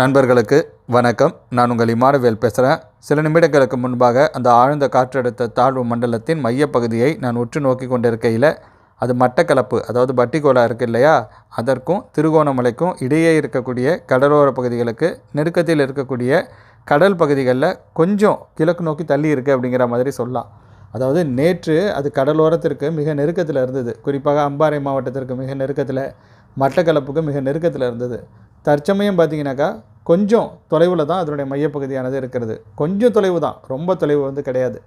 நண்பர்களுக்கு வணக்கம். நான் உங்கள் இமானுவேல் பேசுகிறேன் சில நிமிடங்களுக்கு முன்பாக அந்த ஆழ்ந்த காற்றழுத்த தாழ்வு மண்டலத்தின் மையப்பகுதியை நான் உற்று நோக்கி கொண்டிருக்கையில் அது மட்டக்களப்பு அதாவது பட்டிக்கோலா இருக்குது இல்லையா? அதற்கும் திருகோணமலைக்கும் இடையே இருக்கக்கூடிய கடலோர பகுதிகளுக்கு நெருக்கத்தில் இருக்கக்கூடிய கடல் பகுதிகளில் கொஞ்சம் கிழக்கு நோக்கி தள்ளி இருக்குது அப்படிங்கிற மாதிரி சொல்லலாம். அதாவது நேற்று அது கடலோரத்திற்கு மிக நெருக்கத்தில் இருந்தது. குறிப்பாக அம்பாறை மாவட்டத்திற்கு மிக நெருக்கத்தில் மட்டக்களப்புக்கு மிக நெருக்கத்தில் இருந்தது. தற்சமயம் பார்த்தீங்கன்னாக்கா கொஞ்சம் தொலைவில் தான் அதனுடைய மையப்பகுதியானது இருக்கிறது. கொஞ்சம் தொலைவு தான் ரொம்ப தொலைவு வந்து கிடையாது.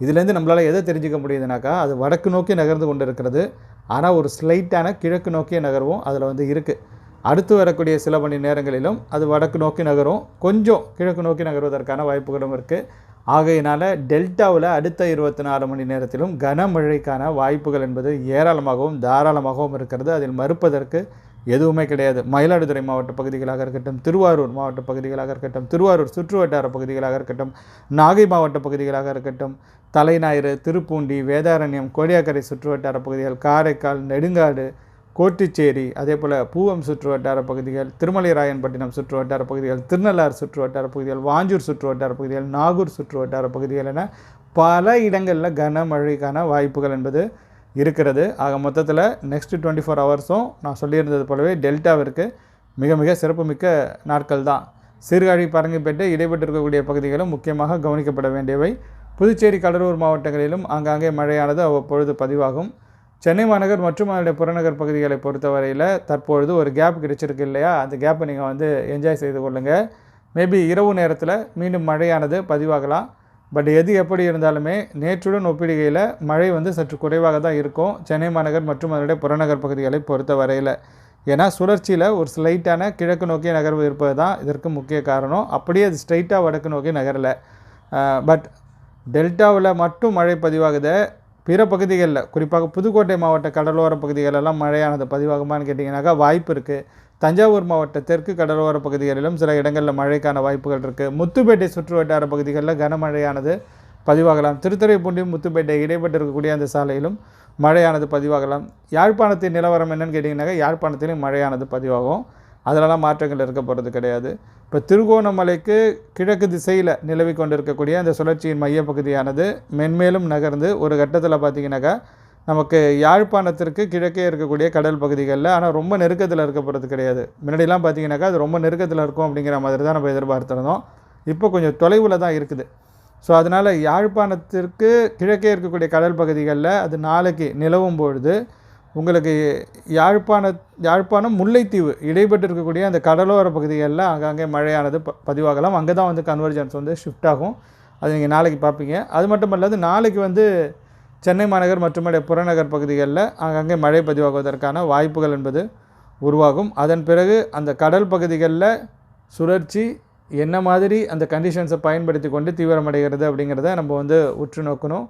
இதுலேருந்து நம்மளால் எதை தெரிஞ்சுக்க முடியுதுனாக்கா அது வடக்கு நோக்கி நகர்ந்து கொண்டு இருக்கிறது ஆனால் ஒரு ஸ்லைட்டான கிழக்கு நோக்கிய நகர்வும் அதில் வந்து இருக்குது அடுத்து வரக்கூடிய சில மணி நேரங்களிலும் அது வடக்கு நோக்கி நகரும். கொஞ்சம் கிழக்கு நோக்கி நகர்வதற்கான வாய்ப்புகளும் இருக்குது ஆகையினால் டெல்டாவில் அடுத்த இருபத்தி நாலு மணி நேரத்திலும் கனமழைக்கான வாய்ப்புகள் என்பது ஏராளமாகவும் தாராளமாகவும் இருக்கிறது. அதில் மறுப்பதற்கு எதுவுமே கிடையாது. மயிலாடுதுறை மாவட்ட பகுதிகளாக இருக்கட்டும் திருவாரூர் மாவட்ட பகுதிகளாக இருக்கட்டும் திருவாரூர் சுற்றுவட்டார பகுதிகளாக இருக்கட்டும் நாகை மாவட்ட பகுதிகளாக இருக்கட்டும் தலைஞாயிறு திருப்பூண்டி வேதாரண்யம் கோடியாக்கரை சுற்றுவட்டார பகுதிகள் காரைக்கால் நெடுங்காடு கோட்டிச்சேரி அதே போல் பூவம் சுற்றுவட்டார பகுதிகள் திருமலைராயன்பட்டினம் சுற்றுவட்டார பகுதிகள் திருநள்ளாறு சுற்றுவட்டார பகுதிகள் வாஞ்சூர் சுற்றுவட்டார பகுதிகள் நாகூர் சுற்றுவட்டார பகுதிகள் என பல இடங்களில் கனமழைக்கான வாய்ப்புகள் என்பது இருக்கிறது. ஆக மொத்தத்தில் நெக்ஸ்ட் டுவெண்ட்டி ஃபோர் ஹவர்ஸும் நான் சொல்லியிருந்தது போலவே டெல்டாவிற்கு மிக மிக சிறப்புமிக்க நாட்கள் தான். சீர்காழி பரங்கிப்பேட்டை இடைப்பட்டு இருக்கக்கூடிய பகுதிகளும் முக்கியமாக கவனிக்கப்பட வேண்டியவை. புதுச்சேரி கடலூர் மாவட்டங்களிலும் ஆங்காங்கே மழையானது அவ்வப்பொழுது பதிவாகும். சென்னை மாநகர் மற்றும் அதனுடைய புறநகர் பகுதிகளை பொறுத்தவரையில் தற்பொழுது ஒரு கேப் கிடைச்சிருக்கு இல்லையா? அந்த கேப்பை நீங்கள் வந்து என்ஜாய் செய்து கொள்ளுங்கள் மேபி இரவு நேரத்தில் மீண்டும் மழையானது பதிவாகலாம். பட் எது எப்படி இருந்தாலுமே நேற்றுடன் ஒப்பிடுகையில் மழை வந்து சற்று குறைவாக தான் இருக்கும். சென்னை மாநகர் மற்றும் அதனுடைய புறநகர் பகுதிகளை பொறுத்த வரையில் ஏன்னா சுழற்சியில் ஒரு ஸ்லைட்டான கிழக்கு நோக்கிய நகர்வு இருப்பது தான் இதற்கு முக்கிய காரணம். அப்படியே அது ஸ்ட்ரைட்டாக வடக்கு நோக்கி நகரலை. பட் டெல்டாவில் மட்டும் மழை பதிவாகுது. பிற பகுதிகளில் குறிப்பாக புதுக்கோட்டை மாவட்ட கடலோர பகுதிகளெல்லாம் மழையானது பதிவாகுமான்னு கேட்டிங்கனாக்கா வாய்ப்பு இருக்குது தஞ்சாவூர் மாவட்ட தெற்கு கடலோர பகுதிகளிலும் சில இடங்களில் மழைக்கான வாய்ப்புகள் இருக்குது முத்துப்பேட்டை சுற்று வட்டார பகுதிகளில் கனமழையானது பதிவாகலாம். திருத்துறைப்பூண்டி முத்துப்பேட்டை இடைப்பட்டு இருக்கக்கூடிய அந்த சாலையிலும் மழையானது பதிவாகலாம். யாழ்ப்பாணத்தின் நிலவரம் என்னன்னு கேட்டிங்கனாக்கா யாழ்ப்பாணத்திலும் மழையானது பதிவாகும். அதிலலாம் மாற்றங்கள் இருக்க போகிறது கிடையாது. இப்போ திருகோணமலைக்கு கிழக்கு திசையில் நிலவி கொண்டிருக்கக்கூடிய அந்த சுழற்சியின் மையப்பகுதியானது மென்மேலும் நகர்ந்து ஒரு கட்டத்தில் பார்த்திங்கனாக்கா நமக்கு யாழ்ப்பாணத்திற்கு கிழக்கே இருக்கக்கூடிய கடல் பகுதிகளில் ஆனால் ரொம்ப நெருக்கத்தில் இருக்க போகிறது கிடையாது. முன்னாடிலாம் பார்த்தீங்கன்னாக்கா அது ரொம்ப நெருக்கத்தில் இருக்கும் அப்படிங்கிற மாதிரி தான் நம்ம எதிர்பார்த்துருந்தோம். இப்போ கொஞ்சம் தொலைவில் தான் இருக்குது. ஸோ அதனால் யாழ்ப்பாணத்திற்கு கிழக்கே இருக்கக்கூடிய கடல் பகுதிகளில் அது நாளைக்கு நிலவும் பொழுது உங்களுக்கு யாழ்ப்பாண யாழ்ப்பாணம் முல்லைத்தீவு இடைப்பட்டு இருக்கக்கூடிய அந்த கடலோர பகுதிகளில் அங்கங்கே மழையானது ப பதிவாகலாம். அங்கே தான் வந்து கன்வர்ஜன்ஸ் வந்து ஷிஃப்ட் ஆகும். அது நீங்கள் நாளைக்கு பார்ப்பீங்க. அது மட்டும் இல்லாது நாளைக்கு வந்து சென்னை மாநகர் மற்றும் புறநகர் பகுதிகளில் அங்கங்கே மழை பதிவாகுவதற்கான வாய்ப்புகள் என்பது உருவாகும். அதன் பிறகு அந்த கடல் பகுதிகளில் சுழற்சி என்ன மாதிரி அந்த கண்டிஷன்ஸை பயன்படுத்தி கொண்டு தீவிரமடைகிறது அப்படிங்கிறத நம்ம வந்து உற்று நோக்கணும்.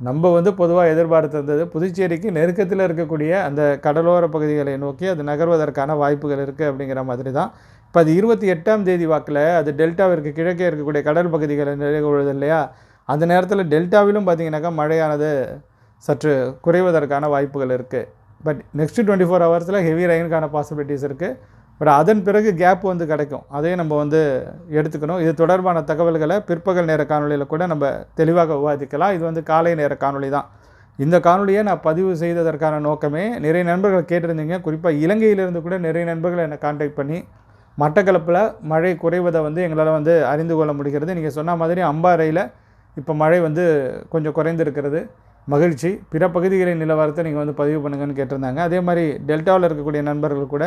நம்ம வந்து பொதுவாக எதிர்பார்த்திருந்தது புதுச்சேரிக்கு நெருக்கத்தில் இருக்கக்கூடிய அந்த கடலோர பகுதிகளை நோக்கி அது நகர்வதற்கான வாய்ப்புகள் இருக்குது அப்படிங்கிற மாதிரி தான். இப்போ அது இருபத்தி எட்டாம் தேதி வாக்கில் அது டெல்டாவிற்கு கிழக்கே இருக்கக்கூடிய கடல் பகுதிகளை நிலைகொள்வது இல்லையா? அந்த நேரத்தில் டெல்டாவிலும் பார்த்திங்கனாக்கா மழையானது சற்று குறைவதற்கான வாய்ப்புகள் இருக்குது பட் நெக்ஸ்ட்டு டுவெண்ட்டி ஃபோர் ஹவர்ஸில் ஹெவி ரெயினுக்கான பாசிபிலிட்டிஸ் இருக்குது பட் அதன் பிறகு கேப் வந்து கிடைக்கும். அதையும் நம்ம வந்து எடுத்துக்கணும். இது தொடர்பான தகவல்களை பிற்பகல் நேர காணொலியில் கூட நம்ம தெளிவாக விவாதிக்கலாம். இது வந்து காலை நேர காணொலி தான். இந்த காணொலியை நான் பதிவு செய்ததற்கான நோக்கமே நிறைய நண்பர்கள் கேட்டிருந்தீங்க. குறிப்பாக இலங்கையிலிருந்து கூட நிறைய நண்பர்கள் என்னை காண்டாக்ட் பண்ணி மட்டக்களப்பில் மழை குறைவதை வந்து எங்களால் வந்து அறிந்து கொள்ள முடிகிறது. நீங்கள் சொன்ன மாதிரி அம்பாறையில் இப்போ மழை வந்து கொஞ்சம் குறைந்திருக்கிறது. மகிழ்ச்சி. பிற பகுதிகளின் நிலவரத்தை நீங்கள் வந்து பதிவு பண்ணுங்கன்னு கேட்டிருந்தாங்க. அதே மாதிரி டெல்டாவில் இருக்கக்கூடிய நண்பர்கள் கூட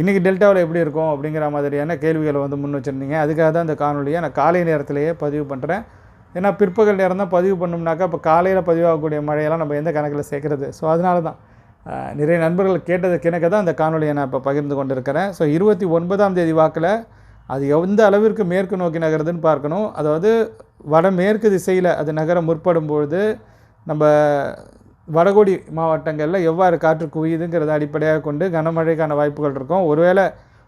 இன்றைக்கி டெல்டாவில் எப்படி இருக்கும் அப்படிங்கிற மாதிரியான கேள்விகளை வந்து முன் வச்சுருந்தீங்க. அதுக்காக தான் இந்த காணொலியை நான் காலை நேரத்திலேயே பதிவு பண்ணுறேன் ஏன்னா பிற்பகல் நேரம் தான் பதிவு பண்ணோம்னாக்கா இப்போ காலையில் பதிவாகக்கூடிய மழையெல்லாம் நம்ம எந்த கணக்கில் சேர்க்குறது? ஸோ அதனால தான் நிறைய நண்பர்கள் கேட்டது கிணக்க தான் அந்த காணொலியை நான் இப்போ பகிர்ந்து கொண்டு இருக்கிறேன் ஸோ இருபத்தி ஒன்பதாம் தேதி வாக்கில் அது எந்த அளவிற்கு மேற்கு நோக்கி நகருதுன்னு பார்க்கணும். அதாவது வடமேற்கு திசையில் அது நகர முற்படும் பொழுது நம்ம வடகோடி மாவட்டங்களில் எவ்வாறு காற்று குவியுதுங்கிறத அடிப்படையாக கொண்டு கனமழைக்கான வாய்ப்புகள் இருக்கும். ஒருவேளை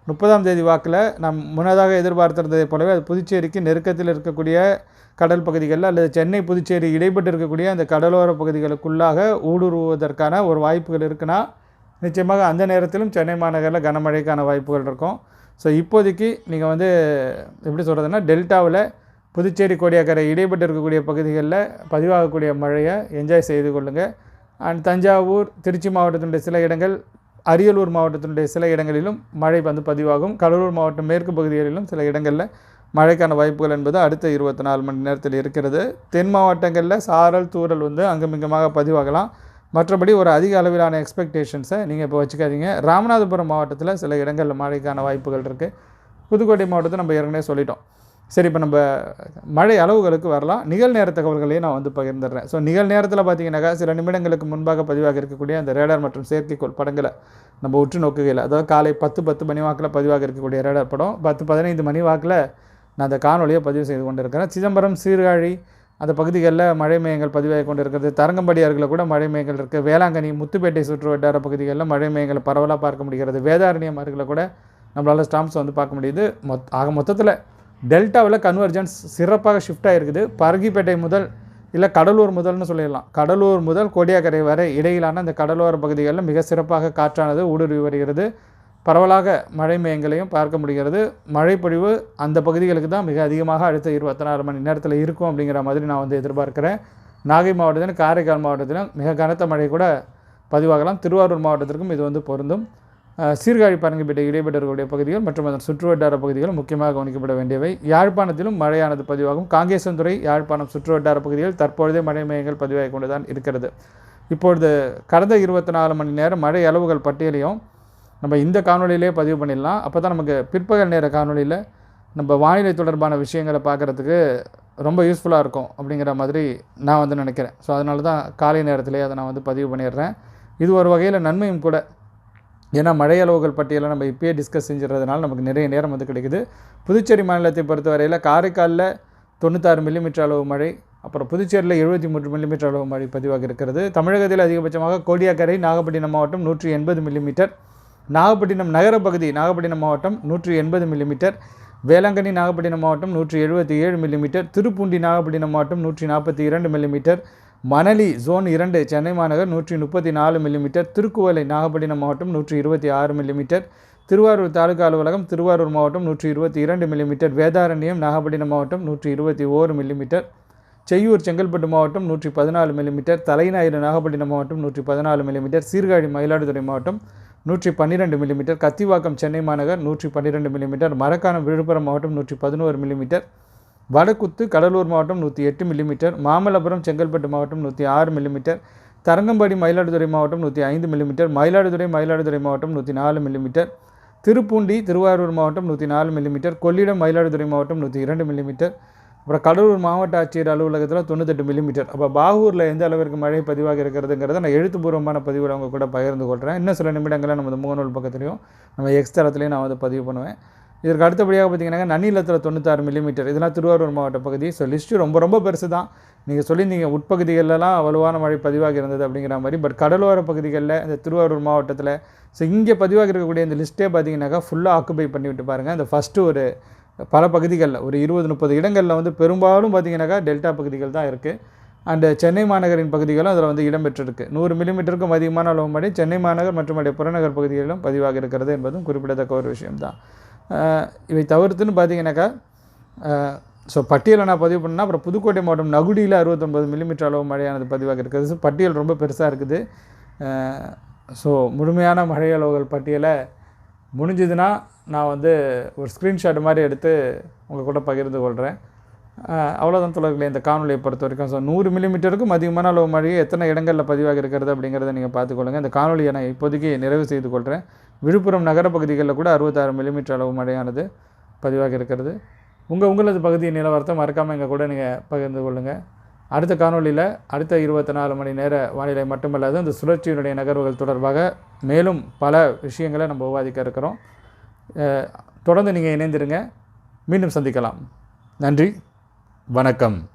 முப்பதாம் தேதி வாக்கில் நாம் முன்னதாக எதிர்பார்த்திருந்ததை போலவே அது புதுச்சேரிக்கு நெருக்கத்தில் இருக்கக்கூடிய கடல் பகுதிகளில் அல்லது சென்னை புதுச்சேரி இடைப்பட்டு இருக்கக்கூடிய அந்த கடலோர பகுதிகளுக்குள்ளாக ஊடுருவதற்கான ஒரு வாய்ப்புகள் இருக்குன்னா நிச்சயமாக அந்த நேரத்திலும் சென்னை மாநகரில் கனமழைக்கான வாய்ப்புகள் இருக்கும். ஸோ இப்போதைக்கு நீங்கள் வந்து எப்படி சொல்கிறதுனா டெல்டாவில் புதுச்சேரி கோடியாக்கரை இடைப்பட்டு இருக்கக்கூடிய பகுதிகளில் பதிவாகக்கூடிய மழையை என்ஜாய் செய்து கொள்ளுங்கள் அண்ட் தஞ்சாவூர் திருச்சி மாவட்டத்தினுடைய சில இடங்கள் அரியலூர் மாவட்டத்தினுடைய சில இடங்களிலும் மழை வந்து பதிவாகும். கடலூர் மாவட்டம் மேற்கு பகுதிகளிலும் சில இடங்களில் மழைக்கான வாய்ப்புகள் என்பது அடுத்த இருபத்தி நாலு மணி நேரத்தில் இருக்கிறது. தென் மாவட்டங்களில் சாரல் தூறல் வந்து அங்குமிங்கமாக பதிவாகலாம். மற்றபடி ஒரு அதிக அளவிலான எக்ஸ்பெக்டேஷன்ஸை நீங்கள் இப்போ வச்சுக்காதீங்க. ராமநாதபுரம் மாவட்டத்தில் சில இடங்களில் மழைக்கான வாய்ப்புகள் இருக்குது புதுக்கோட்டை மாவட்டத்தை நம்ம ஏற்கனவே சொல்லிட்டோம். சரி இப்போ நம்ம மழை அளவுகளுக்கு வரலாம். நிகழ்நேர தகவல்களையும் நான் வந்து பகிர்ந்துடுறேன். ஸோ நிகழ்நேரத்தில் பார்த்தீங்கன்னாக்கா சில நிமிடங்களுக்கு முன்பாக பதிவாக இருக்கக்கூடிய அந்த ரேடார் மற்றும் செயற்கைக்கோள் படங்களை நம்ம உற்று நோக்குகையில் அதாவது காலை பத்து பத்து மணி வாக்கில் பதிவாக இருக்கக்கூடிய ரேடார் படம் பத்து பதினைந்து மணி வாக்கில் நான் அந்த காணொலியை பதிவு செய்து கொண்டிருக்கிறேன். சிதம்பரம் சீர்காழி அந்த பகுதிகளில் மழை மையங்கள் பதிவாகி கொண்டு இருக்கிறது தரங்கம்படி அருகில் கூட மழை மையங்கள் இருக்குது வேளாங்கண்ணி முத்துப்பேட்டை சுற்று வட்டார பகுதிகளில் மழை மையங்களை பரவலாக பார்க்க முடிகிறது. வேதாரண்யம் அருகில் கூட நம்மளால் ஸ்டாம்ப்ஸ் வந்து பார்க்க முடியுது. மொத் ஆக மொத்தத்தில் டெல்டாவில் கன்வர்ஜென்ஸ் சிறப்பாக ஷிஃப்ட் ஆகிருக்குது பருகிப்பேட்டை முதல் இல்லை கடலூர் முதல்னு சொல்லிடலாம். கடலூர் முதல் கோடியாக்கரை வரை இடையிலான இந்த கடலோர பகுதிகளில் மிக சிறப்பாக காற்றானது ஊடுருவி வருகிறது. பரவலாக மழை மேயங்களையும் பார்க்க முடிகிறது. மழைப்பொழிவு அந்த பகுதிகளுக்கு தான் மிக அதிகமாக அடுத்த இருபத்தி நாலு மணி நேரத்தில் இருக்கும் அப்படிங்கிற மாதிரி நான் வந்து எதிர்பார்க்குறேன். நாகை மாவட்டத்திலும் காரைக்கால் மாவட்டத்திலும் மிக கனத்த மழை கூட பதிவாகலாம். திருவாரூர் மாவட்டத்திற்கும் இது வந்து பொருந்தும். சீர்காழி பரங்கிப்பேட்டை இடைப்பட்டவர்களுடைய பகுதிகள் மற்றும் அதன் சுற்றுவட்டார பகுதிகள் முக்கியமாக கவனிக்கப்பட வேண்டியவை. யாழ்ப்பாணத்திலும் மழையானது பதிவாகும். காங்கேசன்துறை யாழ்ப்பாணம் சுற்றுவட்டார பகுதிகள் தற்பொழுதே மழை மையங்கள் பதிவாகி கொண்டு தான் இருக்கிறது. இப்பொழுது கடந்த இருபத்தி நாலு மணி நேரம் மழை அளவுகள் பட்டியலையும் நம்ம இந்த காணொலியிலே பதிவு பண்ணிடலாம். அப்போ தான் நமக்கு பிற்பகல் நேர காணொளியில் நம்ம வானிலை தொடர்பான விஷயங்களை பார்க்குறதுக்கு ரொம்ப யூஸ்ஃபுல்லாக இருக்கும் அப்படிங்கிற மாதிரி நான் வந்து நினைக்கிறேன். ஸோ அதனால தான் காலை நேரத்திலே அதை நான் வந்து பதிவு பண்ணிடுறேன். இது ஒரு வகையில் நன்மையும் கூட. ஏன்னா மழை அளவுகள் பட்டியலை நம்ம இப்பயே டிஸ்கஸ் செஞ்சுறதுனால நமக்கு நிறைய நேரம் வந்து கிடைக்குது. புதுச்சேரி மாநிலத்தை பொறுத்தவரையில் காரைக்காலில் தொண்ணூத்தாறு மில்லிமீட்டர் அளவு மழை அப்புறம் புதுச்சேரியில் எழுபத்தி மூன்று மில்லிமீட்டர் அளவு மழை பதிவாக இருக்கிறது. தமிழகத்தில் அதிகபட்சமாக கோடியாக்கரை நாகப்பட்டினம் மாவட்டம் நூற்றி எண்பது மில்லிமீட்டர் நாகப்பட்டினம் நகர பகுதி நாகப்பட்டினம் மாவட்டம் நூற்றி எண்பது மில்லிமீட்டர் வேளாங்கண்ணி நாகப்பட்டினம் மாவட்டம் நூற்றி எழுபத்தி ஏழு மில்லிமீட்டர் திருப்பூண்டி நாகப்பட்டினம் மாவட்டம் நூற்றி நாற்பத்தி இரண்டு மில்லிமீட்டர் மணலி ஜோன் இரண்டு சென்னை மாநகர் நூற்றி முப்பத்தி நாலு மில்லிமீட்டர் திருக்குவளை நாகப்பட்டினம் மாவட்டம் நூற்றி இருபத்தி ஆறு மில்லிமீட்டர் திருவாரூர் தாலுகா அலுவலகம் திருவாரூர் மாவட்டம் நூற்றி இருபத்தி இரண்டு மில்லிமீட்டர் வேதாரண்யம் நாகப்பட்டினம் மாவட்டம் நூற்றி இருபத்தி ஓரு மில்லிமீட்டர் செய்யூர் செங்கல்பட்டு மாவட்டம் நூற்றி பதினாலு மில்லிமீட்டர் தலைநாயிறு நாகப்பட்டினம் மாவட்டம் நூற்றி பதினாலு மில்லிமீட்டர் சீர்காழி மயிலாடுதுறை மாவட்டம் நூற்றி பன்னிரெண்டு மில்லிமீட்டர் கத்திவாக்கம் சென்னை மாநகர் நூற்றி பன்னிரெண்டு மில்லிமீட்டர் மரக்காணம் விழுப்புரம் மாவட்டம் நூற்றி பதினோரு மில்லிமீட்டர் வடக்குத்து கடலூர் மாவட்டம் நூற்றி எட்டு மில்லிமீட்டர் மாமல்லபுரம் செங்கல்பட்டு மாவட்டம் நூற்றி ஆறு மில்லிமீட்டர் தரங்கம்பாடி மயிலாடுதுறை மாவட்டம் நூற்றி ஐந்து மில்லிமீட்டர் மயிலாடுதுறை மயிலாடுதுறை மாவட்டம் நூற்றி நாலு மில்லிமீட்டர் திருப்பூண்டி திருவாரூர் மாவட்டம் நூற்றி நாலு மில்லிமீட்டர் கொள்ளிடம் மயிலாடுதுறை மாவட்டம் நூற்றி இரண்டு மில்லிமீட்டர் அப்புறம் கடலூர் மாவட்ட ஆட்சியர் அலுவலகத்தில் தொண்ணூத்தெட்டு மில்லிமீட்டர் அப்போ பாகூரில் எந்த அளவிற்கு மழை பதிவாக இருக்கிறதுங்கிறத நான் எழுத்துப்பூர்வமான பதிவில் அவங்க கூட பகிர்ந்து கொள்கிறேன் இன்னும் சில நிமிடங்களில் நமது முகநூல் பக்கத்துலையும் நம்ம எக்ஸ் தளத்துலையும் நான் வந்து பதிவு பண்ணுவேன். இதற்கு அடுத்தபடியாக பார்த்தீங்கன்னா நன்னிலத்தில் தொண்ணூத்தாறு மில்லிமீட்டர் இதெல்லாம் திருவாரூர் மாவட்ட பகுதி. ஸோ லிஸ்ட்டு ரொம்ப ரொம்ப பெருசு தான் நீங்கள் சொல்லியிருந்தீங்க உட்பகுதிகளெல்லாம் வலுவான மழை பதிவாக இருந்தது அப்படிங்கிற மாதிரி. பட் கடலோர பகுதிகளில் இந்த திருவாரூர் மாவட்டத்தில் ஸோ இங்கே பதிவாகி இருக்கக்கூடிய இந்த லிஸ்ட்டே பார்த்தீங்கன்னாக்கா ஃபுல்லாக ஆக்குபை பண்ணிவிட்டு பாருங்கள் இந்த ஃபஸ்ட்டு ஒரு பல பகுதிகளில் ஒரு இருபது முப்பது இடங்களில் வந்து பெரும்பாலும் பார்த்தீங்கன்னாக்கா டெல்டா பகுதிகள் தான் இருக்குது அண்டு சென்னை மாநகரின் பகுதிகளும் அதில் வந்து இடம்பெற்றிருக்கு. நூறு மில்லிமீட்டருக்கும் அதிகமான அளவு மழை சென்னை மாநகர் மற்றும் அடைய புறநகர் பகுதிகளிலும் பதிவாக இருக்கிறது என்பதும் குறிப்பிடத்தக்க ஒரு விஷயம்தான். இவை தவிர்த்துன்னு பார்த்தீங்கன்னாக்கா ஸோ பட்டியலை நான் பதிவு பண்ணால் அப்புறம் புதுக்கோட்டை மாவட்டம் நகுடியில் அறுபத்தொம்பது மில்லிமீட்டர் அளவு மழையானது பதிவாக இருக்கிறது ஸோ பட்டியல் ரொம்ப பெருசாக இருக்குது. ஸோ முழுமையான மழை அளவுகள் பட்டியலை முடிஞ்சதுன்னா நான் வந்து ஒரு ஸ்க்ரீன்ஷாட் மாதிரி எடுத்து உங்கள் கூட பகிர்ந்து கொள்கிறேன் அவ்வளோதான் தொடர்களே இந்த காணொலியை பொறுத்த வரைக்கும் ஸோ நூறு மில்லிமீட்டருக்கும் அதிகமான அளவு மழையை எத்தனை இடங்களில் பதிவாக இருக்கிறது அப்படிங்கிறத நீங்கள் பார்த்துக்கொள்ளுங்க இந்த காணொலியை நான் இப்போதைக்கு நிறைவு செய்து கொள்கிறேன் விழுப்புரம் நகர பகுதிகளில் கூட அறுபத்தாறு மில்லிமீட்டர் அளவு மழையானது பதிவாக இருக்கிறது. உங்கள் உங்களது பகுதி நிலவரத்தை மறக்காமல் எங்கள் கூட நீங்கள் பகிர்ந்து கொள்ளுங்கள் அடுத்த காணொளியில் அடுத்த இருபத்தி நாலு மணி நேர வானிலை மட்டுமல்லாது இந்த சுழற்சியினுடைய நகர்வுகள் தொடர்பாக மேலும் பல விஷயங்களை நம்ம விவாதிக்க இருக்கிறோம். தொடர்ந்து நீங்கள் இணைந்திருங்க. மீண்டும் சந்திக்கலாம். நன்றி. வணக்கம்.